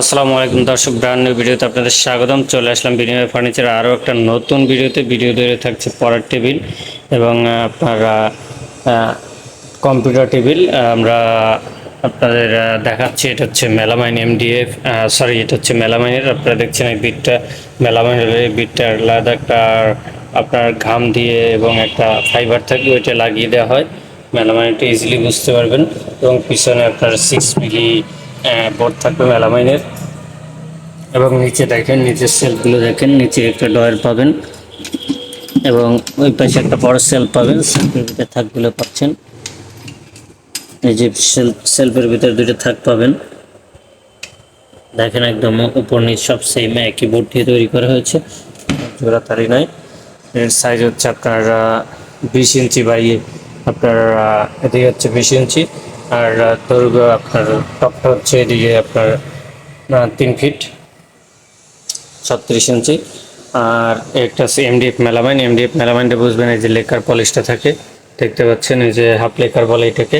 আসসালামু আলাইকুম দর্শক ব্র্যান্ড নিউ ভিডিওতে আপনাদের স্বাগতম। চলে আসলাম বিনিময় ফার্নিচার আরও একটা নতুন ভিডিওতে। ভিডিও ধরে থাকছে পড়ার টেবিল এবং আপনার কম্পিউটার টেবিল। আমরা আপনাদের দেখাচ্ছি, এটা হচ্ছে মেলামাইন এমডিএফ সরি এটা হচ্ছে মেলামাইনের। আপনারা দেখছেন এই বিটটা মেলামাইনের এই বিটটা আলাদা একটা আপনার ঘাম দিয়ে এবং একটা ফাইবার থাকে ওইটা লাগিয়ে দেওয়া হয়। মেলামাইনটা ইজিলি বুঝতে পারবেন। এবং পিছনে আপনার সিক্স মিলি বোর্ড থাকবে মেলামাইনের। এবং নিচে দেখেন, নিচের সেলফগুলো দেখেন, নিচে একটা ডয়ার পাবেন। এবং ওই পাশে একটা বড় সেলফ পাবেন, সেলফের ভিতরে থাকগুলো পাচ্ছেন। এই যে সেলফ, সেলফের ভিতরে দুটো থাক পাবেন। দেখেন একদম উপর নিচ সব সেম একই বোর্ড দিয়ে তৈরি করা হয়েছে। জোড়া তারি নয় এর সাইজ হচ্ছে আপনার বিশ ইঞ্চি বাই, আপনার এদিকে হচ্ছে বিশ ইঞ্চি। আর দৈর্ঘ্য আপনার টপটা হচ্ছে এদিকে আপনার তিন ফিট। ছত্রিশ ইঞ্চি। আর একটা আছে এমডিএফ মেলামাইন এমডিএফ মেলামাইনটা বুঝবেন এই যে লেকার পলিশটা থাকে। দেখতে পাচ্ছেন এই যে হাফ লেকার বলে এটাকে।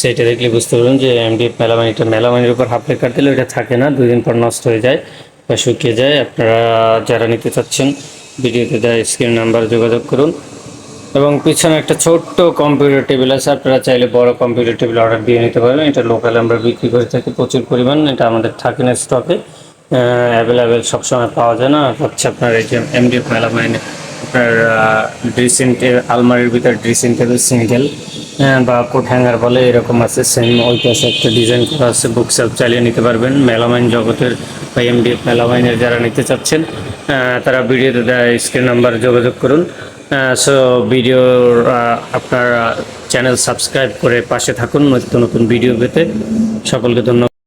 সেটা দেখলে বুঝতে পারবেন যে এমডিএফ মেলামাইন এটা মেলামাইনের উপর হাফ লেকার দিলে ওটা থাকে না দুদিন পর নষ্ট হয়ে যায় বা শুকিয়ে যায়। আপনারা যারা নিতে চাচ্ছেন ভিডিওতে দেয় স্ক্রিন নাম্বার যোগাযোগ করুন। এবং পিছনে একটা ছোট্ট কম্পিউটার টেবিল আছে। আপনারা চাইলে বড় কম্পিউটার টেবিল অর্ডার দিয়ে নিতে পারবেন এটা লোকালে আমরা বিক্রি করে থাকি প্রচুর পরিমাণ। এটা আমাদের থাকে না স্টকে অ্যাভেলেবেল সবসময় পাওয়া যায় না। হচ্ছে আপনার এই যে এমডিএফ মেলামাইনে আপনার ড্রেসিং টেবিল আলমারির ভিতরে ড্রেসিং টেবিল সিঙ্গেল বা কোট হ্যাঙ্গার বলে, এরকম আছে। সেম ওই পাশে একটা ডিজাইন করা আছে। বুক সেলফ চালিয়ে নিতে পারবেন। মেলামাইন জগতের বা এমডিএফ মেলামাইনের যারা নিতে চাচ্ছেন তারা ভিডিওতে দেয় স্ক্রিন নাম্বার যোগাযোগ করুন। সো ভিডিও আপনার চ্যানেল সাবস্ক্রাইব করে পাশে থাকুন। নতুন নতুন ভিডিও পেতে সকলকে ধন্যবাদ।